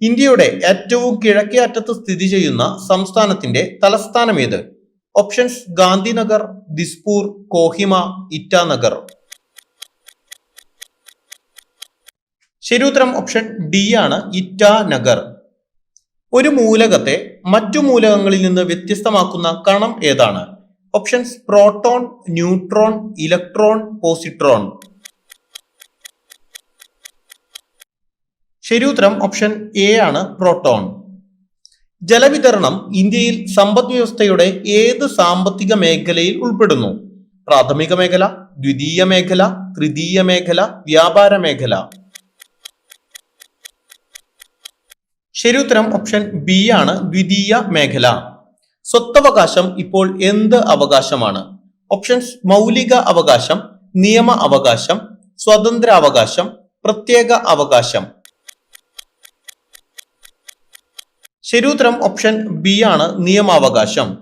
ഇന്ത്യയുടെ ഏറ്റവും കിഴക്കേ അറ്റത്ത് സ്ഥിതി ചെയ്യുന്ന സംസ്ഥാനത്തിന്റെ തലസ്ഥാനം ഏത്? ഓപ്ഷൻസ് ഗാന്ധിനഗർ ദിസ്പൂർ കോഹിമ ഇറ്റാനഗർ. ശരിയുത്തരം ഓപ്ഷൻ ഡി ആണ് ഇറ്റാനഗർ. ഒരു മൂലകത്തെ മറ്റു മൂലകങ്ങളിൽ നിന്ന് വ്യത്യസ്തമാക്കുന്ന കണം ഏതാണ്? Options proton neutron electron positron. ശരിയുത്തരം ഓപ്ഷൻ എ ആണ് പ്രോട്ടോൺ ജലവിതരണം ഇന്ത്യയിൽ സമ്പദ് വ്യവസ്ഥയുടെ ഏത് സാമ്പത്തിക മേഖലയിൽ ഉൾപ്പെടുന്നു? പ്രാഥമിക മേഖല ദ്വിതീയ മേഖല തൃതീയ മേഖല വ്യാപാര മേഖല. ശരിയുത്തരം ഓപ്ഷൻ ബി ആണ് ദ്വിതീയ മേഖല. സ്വത്തവകാശം ഇപ്പോൾ എന്ത് അവകാശമാണ്? ഓപ്ഷൻസ് മൗലിക അവകാശം നിയമ അവകാശം സ്വതന്ത്ര അവകാശം പ്രത്യേക അവകാശം. ശരിയുത്തരം ഓപ്ഷൻ ബി ആണ് നിയമാവകാശം.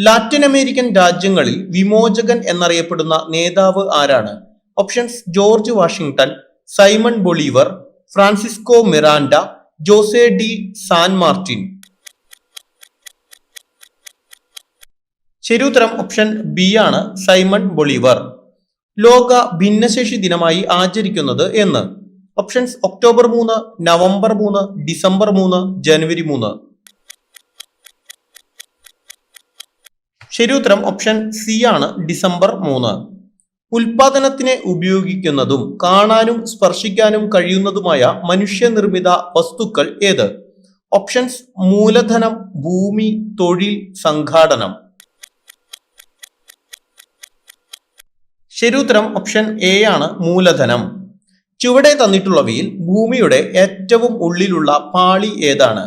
ലാറ്റിൻ അമേരിക്കൻ രാജ്യങ്ങളിൽ വിമോചകൻ എന്നറിയപ്പെടുന്ന നേതാവ് ആരാണ്? Options George Washington Simon Bolivar Francisco Miranda Jose de San Martin. ശരിയുത്തരം ഓപ്ഷൻ ബി ആണ് സൈമൺ ബൊളീവർ. ലോക ഭിന്നശേഷി ദിനമായി ആചരിക്കുന്നത് എന്ന്. ഓപ്ഷൻസ് ഒക്ടോബർ മൂന്ന് നവംബർ മൂന്ന് ഡിസംബർ മൂന്ന് ജനുവരി മൂന്ന്. ഉത്തരം ഓപ്ഷൻ സി ആണ് ഡിസംബർ മൂന്ന്. ഉൽപാദനത്തിന് ഉപയോഗിക്കുന്നതും കാണാനും സ്പർശിക്കാനും കഴിയുന്നതുമായ മനുഷ്യനിർമ്മിത വസ്തുക്കൾ ഏത്? ഓപ്ഷൻസ് മൂലധനം ഭൂമി തൊഴിൽ സംഘാടനം. ശരി ഉത്തരം ഓപ്ഷൻ എ ആണ് മൂലധനം. ചുവടെ തന്നിട്ടുള്ളവയിൽ ഭൂമിയുടെ ഏറ്റവും ഉള്ളിലുള്ള പാളി ഏതാണ്?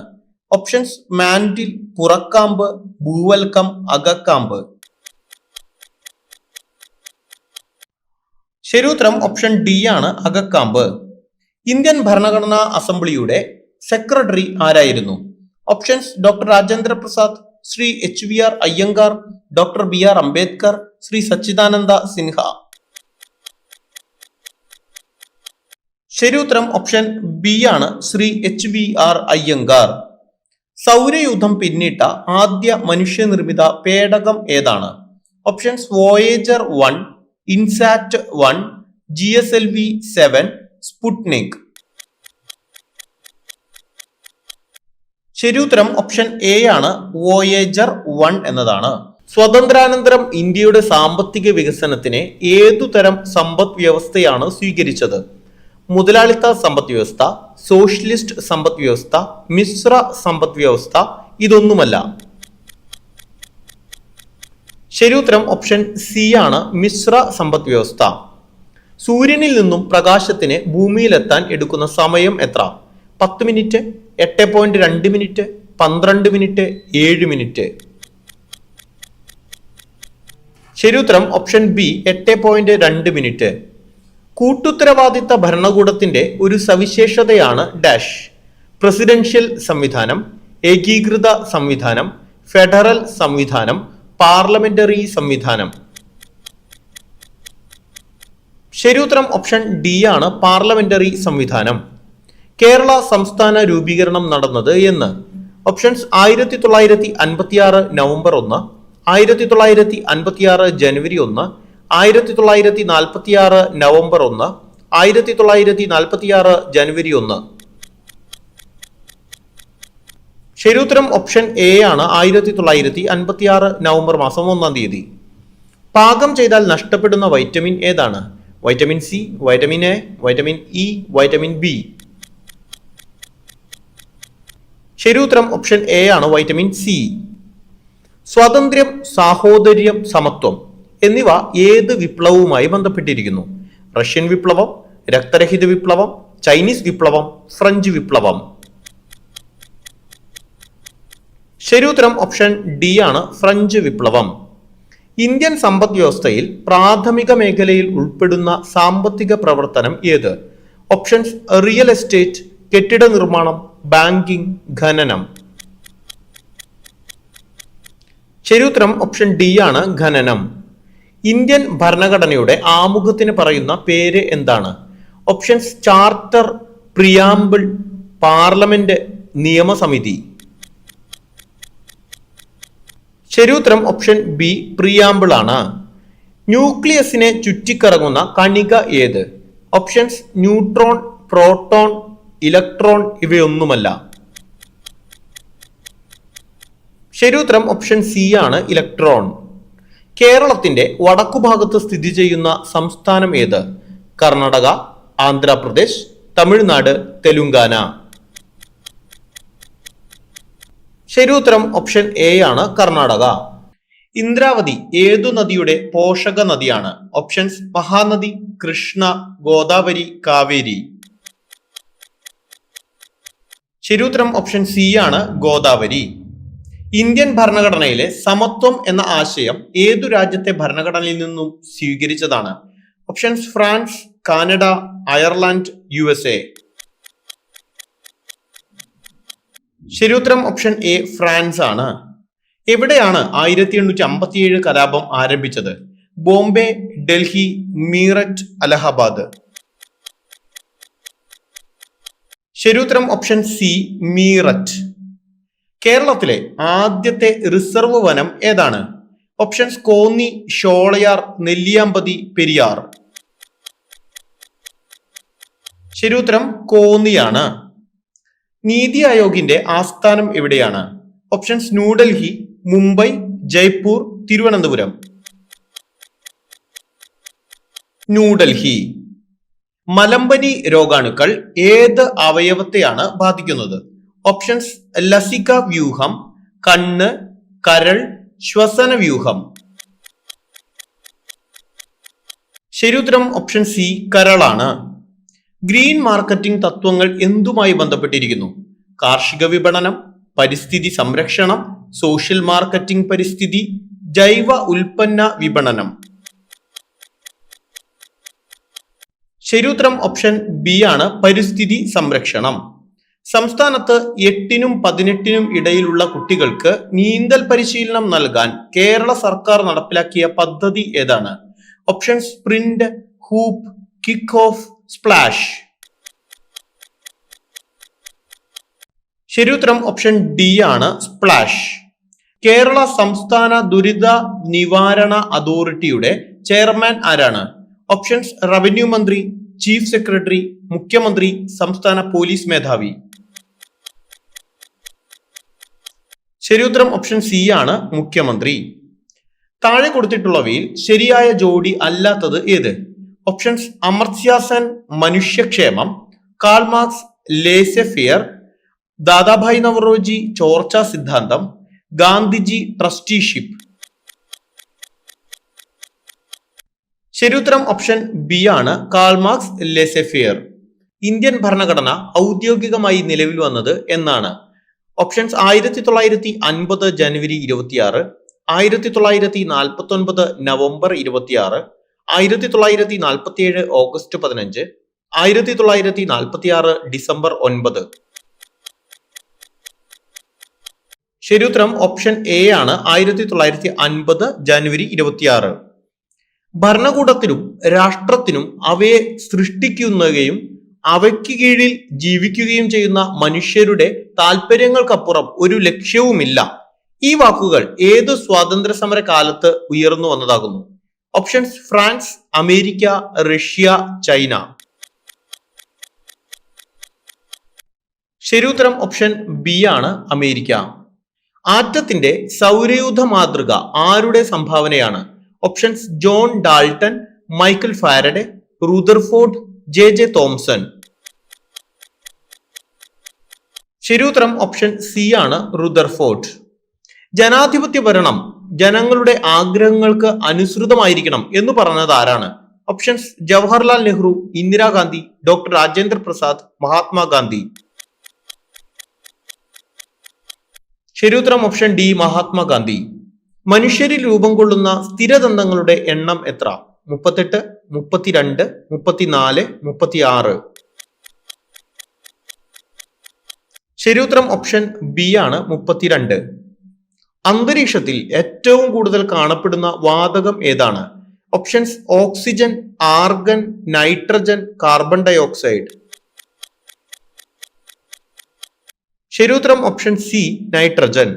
ഓപ്ഷൻസ് മാൻഡിൽ പുറക്കാമ്പ് ഭൂവൽക്കം അകക്കാമ്പ്. ശരിയുത്തരം ഓപ്ഷൻ ഡി ആണ് അകക്കാമ്പ്. ഇന്ത്യൻ ഭരണഘടനാ അസംബ്ലിയുടെ സെക്രട്ടറി ആരായിരുന്നു? Options doctor Rajendra Prasad Shri H V R Iyengar doctor B R Ambedkar Shri Sachchidananda Sinha. ശരിയുത്തരം ഓപ്ഷൻ ബി ആണ്. Shri H V R Iyengar. സൗരയൂഥം പിന്നിട്ട ആദ്യ മനുഷ്യനിർമ്മിത പേടകം ഏതാണ്? Options Voyager one INSAT one G S L V seven Sputnik ശരിയുത്തരം option A ആണ്. Voyager one എന്നതാണ്. സ്വതന്ത്രാനന്തരം ഇന്ത്യയുടെ സാമ്പത്തിക വികസനത്തിന് ഏതുതരം സമ്പദ് വ്യവസ്ഥയാണ് സ്വീകരിച്ചത്? മുതലാളിത്ത സമ്പദ് വ്യവസ്ഥ സോഷ്യലിസ്റ്റ് സമ്പദ് വ്യവസ്ഥ മിശ്ര സമ്പദ് വ്യവസ്ഥ ഇതൊന്നുമല്ല. ശരിയുത്തരം ഓപ്ഷൻ സി ആണ് മിശ്ര സമ്പദ് വ്യവസ്ഥ. സൂര്യനിൽ നിന്നും പ്രകാശത്തിന് ഭൂമിയിലെത്താൻ എടുക്കുന്ന സമയം എത്ര? പത്ത് മിനിറ്റ് എട്ട് പോയിന്റ് രണ്ട് മിനിറ്റ് പന്ത്രണ്ട് മിനിറ്റ് ഏഴ് മിനിറ്റ്. ശരിയുത്തരം ഓപ്ഷൻ ബി എട്ട് പോയിന്റ് രണ്ട് മിനിറ്റ്. കൂട്ടുത്തരവാദിത്ത ഭരണകൂടത്തിന്റെ ഒരു സവിശേഷതയാണ് ഡാഷ്. പ്രസിഡൻഷ്യൽ സംവിധാനം ഏകീകൃത സംവിധാനം ഫെഡറൽ സംവിധാനം പാർലമെന്ററി സംവിധാനം. ശരിയുത്തരം ഓപ്ഷൻ ഡി ആണ് പാർലമെന്ററി സംവിധാനം. കേരള സംസ്ഥാന രൂപീകരണം നടന്നത് എന്ന്. ഓപ്ഷൻസ് ആയിരത്തി തൊള്ളായിരത്തി അൻപത്തിയാറ് നവംബർ ഒന്ന് ആയിരത്തി തൊള്ളായിരത്തി അൻപത്തിയാറ് ജനുവരി ഒന്ന് ആയിരത്തി തൊള്ളായിരത്തി നാൽപ്പത്തിയാറ് നവംബർ ഒന്ന് ആയിരത്തി തൊള്ളായിരത്തി നാൽപ്പത്തിയാറ് ജനുവരി ഒന്ന്. ശരിയുത്തരം ഓപ്ഷൻ എ ആണ് ആയിരത്തി തൊള്ളായിരത്തി അൻപത്തിയാറ് നവംബർ മാസം ഒന്നാം തീയതി. പാകം ചെയ്താൽ നഷ്ടപ്പെടുന്ന വൈറ്റമിൻ ഏതാണ്? Vitamin C vitamin A vitamin E vitamin B. ശരിയുത്തരം ഓപ്ഷൻ എ ആണ് വൈറ്റമിൻ സി. സ്വാതന്ത്ര്യം സാഹോദര്യം സമത്വം. എന്നിവ ഏത് വിപ്ലവവുമായി ബന്ധപ്പെട്ടിരിക്കുന്നു? റഷ്യൻ വിപ്ലവം രക്തരഹിത വിപ്ലവം ചൈനീസ് വിപ്ലവം ഫ്രഞ്ച് വിപ്ലവം. ശരിയുത്തരം ഓപ്ഷൻ ഡി ആണ് ഫ്രഞ്ച് വിപ്ലവം. ഇന്ത്യൻ സമ്പദ് വ്യവസ്ഥയിൽ പ്രാഥമിക മേഖലയിൽ ഉൾപ്പെടുന്ന സാമ്പത്തിക പ്രവർത്തനം ഏത്? ഓപ്ഷൻസ് റിയൽ എസ്റ്റേറ്റ് കെട്ടിട നിർമ്മാണം ബാങ്കിംഗ് ഖനനം. ശരിയുത്തരം ഓപ്ഷൻ ഡി ആണ് ഖനനം. ഇന്ത്യൻ ഭരണഘടനയുടെ ആമുഖത്തിന് പറയുന്ന പേര് എന്താണ്? ഓപ്ഷൻസ് ചാർട്ടർ പ്രിയാമ്പിൾ പാർലമെന്റ് നിയമസമിതി ശരിയുത്തരം ഓപ്ഷൻ ബി പ്രിയാമ്പിൾ ആണ്. ന്യൂക്ലിയസിനെ ചുറ്റിക്കറങ്ങുന്ന കണിക ഏത്? ഓപ്ഷൻസ് ന്യൂട്രോൺ പ്രോട്ടോൺ ഇലക്ട്രോൺ ഇവയൊന്നുമല്ല. ശരിയുത്തരം ഓപ്ഷൻ സി ആണ് ഇലക്ട്രോൺ കേരളത്തിന്റെ വടക്കുഭാഗത്ത് സ്ഥിതി ചെയ്യുന്ന സംസ്ഥാനം ഏത്? കർണാടക ആന്ധ്രാപ്രദേശ് തമിഴ്നാട് തെലുങ്കാന. ശരിയുത്തരം ഓപ്ഷൻ എ ആണ് കർണാടക. ഇന്ദ്രാവതി ഏതു നദിയുടെ പോഷക നദിയാണ്? ഓപ്ഷൻസ് മഹാനദി കൃഷ്ണ ഗോദാവരി കാവേരി. ശരിയുത്തരം ഓപ്ഷൻ സി ആണ് ഗോദാവരി. ഇന്ത്യൻ ഭരണഘടനയിലെ സമത്വം എന്ന ആശയം ഏതു രാജ്യത്തെ ഭരണഘടനയിൽ നിന്നും സ്വീകരിച്ചതാണ്? Options France Canada Ireland U S A ശരിയുത്തരം ഓപ്ഷൻ എ ഫ്രാൻസ് ആണ്. എവിടെയാണ് ആയിരത്തി എണ്ണൂറ്റി അമ്പത്തിയേഴ് കലാപം ആരംഭിച്ചത്? ബോംബെ ഡൽഹി മീററ്റ് അലഹബാദ്. ശരിയുത്തരം ഓപ്ഷൻ സി മീററ്റ്. കേരളത്തിലെ ആദ്യത്തെ റിസർവ് വനം ഏതാണ്? ഓപ്ഷൻസ് കോന്നി ഷോളയാർ നെല്ലിയാമ്പതി പെരിയാർ. ശരിയുത്തരം കോന്നിയാണ്. നീതി ആയോഗിന്റെ ആസ്ഥാനം എവിടെയാണ്? ഓപ്ഷൻസ് ന്യൂഡൽഹി മുംബൈ ജയ്പൂർ തിരുവനന്തപുരം. ന്യൂഡൽഹി മലമ്പനി രോഗാണുക്കൾ ഏത് അവയവത്തെയാണ് ബാധിക്കുന്നത്? ഓപ്ഷൻസ് ലസിക വ്യൂഹം കണ്ണ് കരൾ ശ്വസന വ്യൂഹം. ശരിയുത്തരം ഓപ്ഷൻ സി കരളാണ്. ഗ്രീൻ മാർക്കറ്റിംഗ് തത്വങ്ങൾ എന്തുമായി ബന്ധപ്പെട്ടിരിക്കുന്നു? കാർഷിക വിപണനം പരിസ്ഥിതി സംരക്ഷണം സോഷ്യൽ മാർക്കറ്റിംഗ് പരിസ്ഥിതി ജൈവ ഉൽപ്പന്ന വിപണനം. ശരിയുത്തരം ഓപ്ഷൻ ബി ആണ് പരിസ്ഥിതി സംരക്ഷണം. സംസ്ഥാനത്ത് എട്ടിനും പതിനെട്ടിനും ഇടയിലുള്ള കുട്ടികൾക്ക് നീന്തൽ പരിശീലനം നൽകാൻ കേരള സർക്കാർ നടപ്പിലാക്കിയ പദ്ധതി ഏതാണ്? Option sprint hoop kick off splash ശരിയുത്തരം ഓപ്ഷൻ ഡി ആണ് സ്പ്ലാഷ് കേരള സംസ്ഥാന ദുരിത നിവാരണ അതോറിറ്റിയുടെ ചെയർമാൻ ആരാണ്? ഓപ്ഷൻസ് റവന്യൂ മന്ത്രി ചീഫ് സെക്രട്ടറി മുഖ്യമന്ത്രി സംസ്ഥാന പോലീസ് മേധാവി. ശരിയുത്തരം ഓപ്ഷൻ സി ആണ് മുഖ്യമന്ത്രി. താഴെ കൊടുത്തിട്ടുള്ളവയിൽ ശരിയായ ജോഡി അല്ലാത്തത് ഏത്? Options Amartya Sen മനുഷ്യക്ഷേമം Karl Marx laissez faire Dadabhai Naoroji ചോർച്ച സിദ്ധാന്തം ഗാന്ധിജി ട്രസ്റ്റിഷിപ്പ് ശരിയുത്തരം ഓപ്ഷൻ ബി ആണ് Karl Marx laissez faire Indian ഭരണഘടന ഔദ്യോഗികമായി നിലവിൽ വന്നത് എന്നാണ്. ഓപ്ഷൻസ് ആയിരത്തി തൊള്ളായിരത്തി അൻപത് ജനുവരി ഇരുപത്തിയാറ് ആയിരത്തി തൊള്ളായിരത്തി നാൽപ്പത്തി ഒൻപത് നവംബർ ഇരുപത്തിയാറ് ആയിരത്തി തൊള്ളായിരത്തി നാൽപ്പത്തി ഏഴ് ഓഗസ്റ്റ് പതിനഞ്ച് ആയിരത്തി തൊള്ളായിരത്തി നാൽപ്പത്തി ആറ് ഡിസംബർ ഒൻപത്. ശരിയുത്തരം ഓപ്ഷൻ എ ആണ് ആയിരത്തി തൊള്ളായിരത്തി അൻപത് ജനുവരി ഇരുപത്തിയാറ്. ഭരണകൂടത്തിനും രാഷ്ട്രത്തിനും അവയെ സൃഷ്ടിക്കുകയും അവയ്ക്ക് കീഴിൽ ജീവിക്കുകയും ചെയ്യുന്ന മനുഷ്യരുടെ താല്പര്യങ്ങൾക്കപ്പുറം ഒരു ലക്ഷ്യവുമില്ല. ഈ വാക്കുകൾ ഏത് സ്വാതന്ത്ര്യ സമര കാലത്ത് ഉയർന്നു വന്നതാകുന്നു? Options France America Russia China. ശരിയുത്തരം ഓപ്ഷൻ ബി ആണ് അമേരിക്ക. ആറ്റത്തിന്റെ സൗരയൂഥ മാതൃക ആരുടെ സംഭാവനയാണ്? Options John Dalton Michael Faraday Rutherford J J Thomson. ശരിയുത്തരം ഓപ്ഷൻ സി ആണ് റുദർഫോർഡ് ജനാധിപത്യ ഭരണം ജനങ്ങളുടെ ആഗ്രഹങ്ങൾക്ക് അനുസൃതമായിരിക്കണം എന്ന് പറഞ്ഞത് ആരാണ്? Options Jawaharlal Nehru Indira Gandhi doctor Rajendra Prasad Mahatma Gandhi. ശരിയുത്തരം ഓപ്ഷൻ ഡി മഹാത്മാഗാന്ധി. മനുഷ്യരിൽ രൂപം കൊള്ളുന്ന സ്ഥിരദന്തങ്ങളുടെ എണ്ണം എത്ര? മുപ്പത്തെട്ട് മുപ്പത്തിരണ്ട് മുപ്പത്തിനാല് മുപ്പത്തിയാറ്. ശരിയുത്തരം ഓപ്ഷൻ ബി ആണ് മുപ്പത്തിരണ്ട്. അന്തരീക്ഷത്തിൽ ഏറ്റവും കൂടുതൽ കാണപ്പെടുന്ന വാതകം ഏതാണ്? Options oxygen argon nitrogen carbon dioxide ശരിയുത്തരം ഓപ്ഷൻ സി നൈട്രജൻ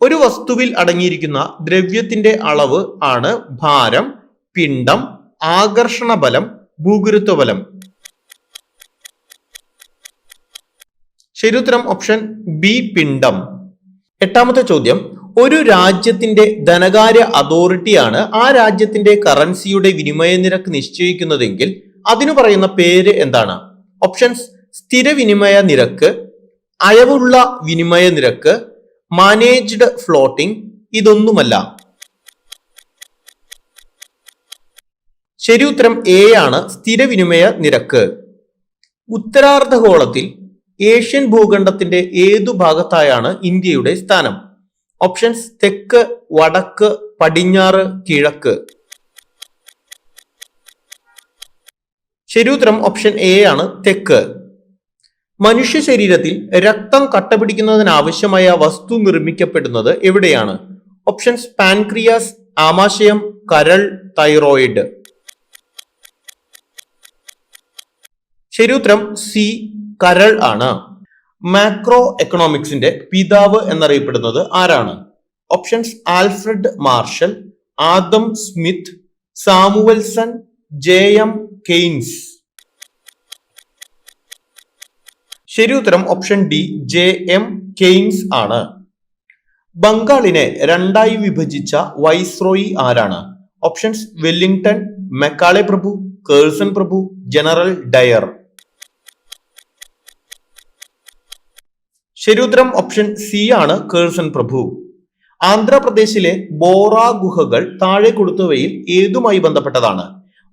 ഒരു വസ്തുവിൽ അടങ്ങിയിരിക്കുന്ന ദ്രവ്യത്തിന്റെ അളവ് ആണ് ഭാരം പിണ്ഡം ആകർഷണ ബലം ഭൂഗുരുത്വ ബലം. ശരിയുത്തരം ഓപ്ഷൻ ബി പിണ്ഡം. എട്ടാമത്തെ ചോദ്യം ഒരു രാജ്യത്തിന്റെ ധനകാര്യ അതോറിറ്റിയാണ് ആ രാജ്യത്തിന്റെ കറൻസിയുടെ വിനിമയ നിരക്ക് നിശ്ചയിക്കുന്നതെങ്കിൽ അതിനു പറയുന്ന പേര് എന്താണ്? ഓപ്ഷൻസ് സ്ഥിര വിനിമയ നിരക്ക് അയവുള്ള വിനിമയ നിരക്ക് മാനേജ്ഡ് ഫ്ലോട്ടിംഗ് ഇതൊന്നുമല്ല. ശരി ഉത്തരം എ ആണ് സ്ഥിര വിനിമയ നിരക്ക്. ഉത്തരാർദ്ധഗോളത്തിൽ ഏഷ്യൻ ഭൂഖണ്ഡത്തിന്റെ ഏതു ഭാഗത്തായാണ് ഇന്ത്യയുടെ സ്ഥാനം? ഓപ്ഷൻസ് തെക്ക് വടക്ക് പടിഞ്ഞാറ് കിഴക്ക്. ശരിയുത്തരം ഓപ്ഷൻ എ ആണ് തെക്ക്. മനുഷ്യ ശരീരത്തിൽ രക്തം കട്ടപിടിക്കുന്നതിനാവശ്യമായ വസ്തു നിർമ്മിക്കപ്പെടുന്നത് എവിടെയാണ്? ഓപ്ഷൻസ് പാൻക്രിയാസ് ആമാശയം കരൾ തൈറോയിഡ്. ശരിയുത്തരം സി കരൾ ആണ്. മാക്രോ എക്കണോമിക്സിന്റെ പിതാവ് എന്നറിയപ്പെടുന്നത് ആരാണ്? Options Alfred Marshall Adam Smith Samuelson J M Keynes ശരി ഉത്തരം option D J M Keynes ആണ്. ബംഗാളിനെ രണ്ടായി വിഭജിച്ച വൈസ്രോയി ആരാണ്? ഓപ്ഷൻസ് വെല്ലിംഗ്ടൺ മെക്കാളെ പ്രഭു കേഴ്സൺ പ്രഭു ജനറൽ ഡയർ ശരി ഉത്തരം ഓപ്ഷൻ സി ആണ് കേഴ്സൺ പ്രഭു. ആന്ധ്രാപ്രദേശിലെ ബോറ ഗുഹകൾ താഴെ കൊടുത്തവയിൽ ഏതുമായി ബന്ധപ്പെട്ടതാണ്?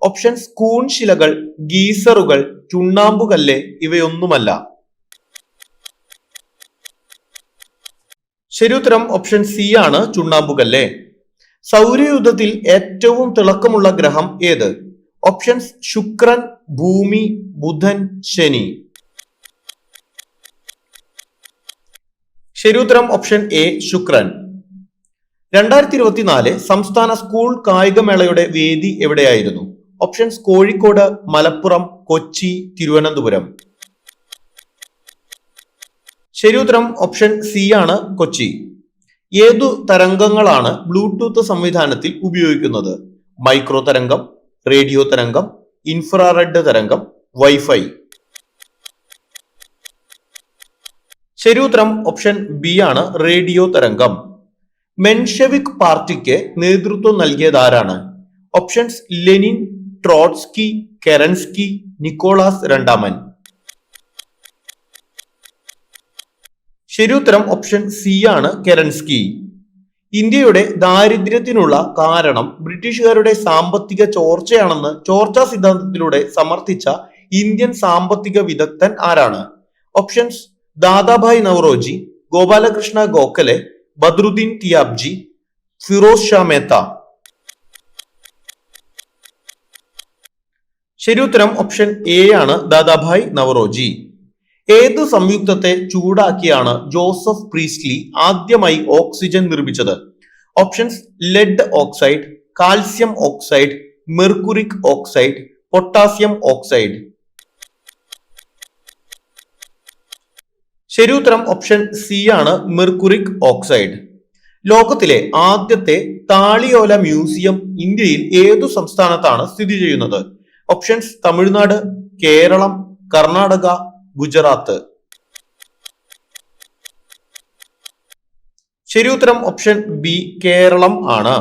ഓപ്ഷൻ സ്കൂൺ ശിലകൾ ഗീസറുകൾ ചുണ്ണാമ്പുകല്ല് ഇവയൊന്നുമല്ല. ശരി ഉത്തരം ഓപ്ഷൻ സി ആണ് ചുണ്ണാമ്പുകല്ല്. സൗരയുദ്ധത്തിൽ ഏറ്റവും തിളക്കമുള്ള ഗ്രഹം ഏത്? ഓപ്ഷൻസ് ശുക്രൻ ഭൂമി ബുധൻ ശനി. ശരി ഉത്തരം ഓപ്ഷൻ എ ശുക്രൻ. രണ്ടായിരത്തി ഇരുപത്തിനാല് സംസ്ഥാന സ്കൂൾ കായികമേളയുടെ വേദി എവിടെയായിരുന്നു? ഓപ്ഷൻസ് കോഴിക്കോട് മലപ്പുറം കൊച്ചി തിരുവനന്തപുരം. ശരിയുത്തരം ഓപ്ഷൻ സി ആണ് കൊച്ചി. ഏതു തരംഗങ്ങളാണ് ബ്ലൂടൂത്ത് സംവിധാനത്തിൽ ഉപയോഗിക്കുന്നത്? മൈക്രോ തരംഗം റേഡിയോ തരംഗം ഇൻഫ്രാറെഡ് തരംഗം വൈഫൈ. ശരി ഉത്തരം ഓപ്ഷൻ ബി ആണ് റേഡിയോ തരംഗം. മെൻഷെവിക് പാർട്ടിക്ക് നേതൃത്വം നൽകിയത് ആരാണ്? Options Lenin Trotsky Kerensky Nicholas രണ്ടാമൻ. ശരിയുത്തരം ഓപ്ഷൻ സി ആണ് കെറൻസ്കി. ഇന്ത്യയുടെ ദാരിദ്ര്യത്തിനുള്ള കാരണം ബ്രിട്ടീഷുകാരുടെ സാമ്പത്തിക ചോർച്ചയാണെന്ന് ചോർച്ചാ സിദ്ധാന്തത്തിലൂടെ സമർത്ഥിച്ച ഇന്ത്യൻ സാമ്പത്തിക വിദഗ്ധൻ ആരാണ്? ഓപ്ഷൻസ് ദാദാഭായ് നവറോജി ഗോപാലകൃഷ്ണ ഗോഖലെ ബദ്രുദ്ദീൻ തിയാബ്ജി ഫിറോസ് ഷാ മേത്ത. ശരി ഉത്തരം ഓപ്ഷൻ എ ആണ് ദാദാഭായ് നവറോജി. ഏത് സംയുക്തത്തെ ചൂടാക്കിയാണ് ജോസഫ് പ്രീസ്ലി ആദ്യമായി ഓക്സിജൻ നിർമ്മിച്ചത്? Options lead oxide calcium oxide mercuric oxide potassium oxide ശരി ഉത്തരം ഓപ്ഷൻ സി ആണ് മെർക്കുറിക് ഓക്സൈഡ് ലോകത്തിലെ ആദ്യത്തെ താളിയോല മ്യൂസിയം ഇന്ത്യയിൽ ഏതു സംസ്ഥാനത്താണ് സ്ഥിതി ചെയ്യുന്നത്? ഓപ്ഷൻസ് തമിഴ്നാട് കേരളം കർണാടക ഗുജറാത്ത്. ശരിയുത്തരം ഓപ്ഷൻ ബി കേരളം ആണ്.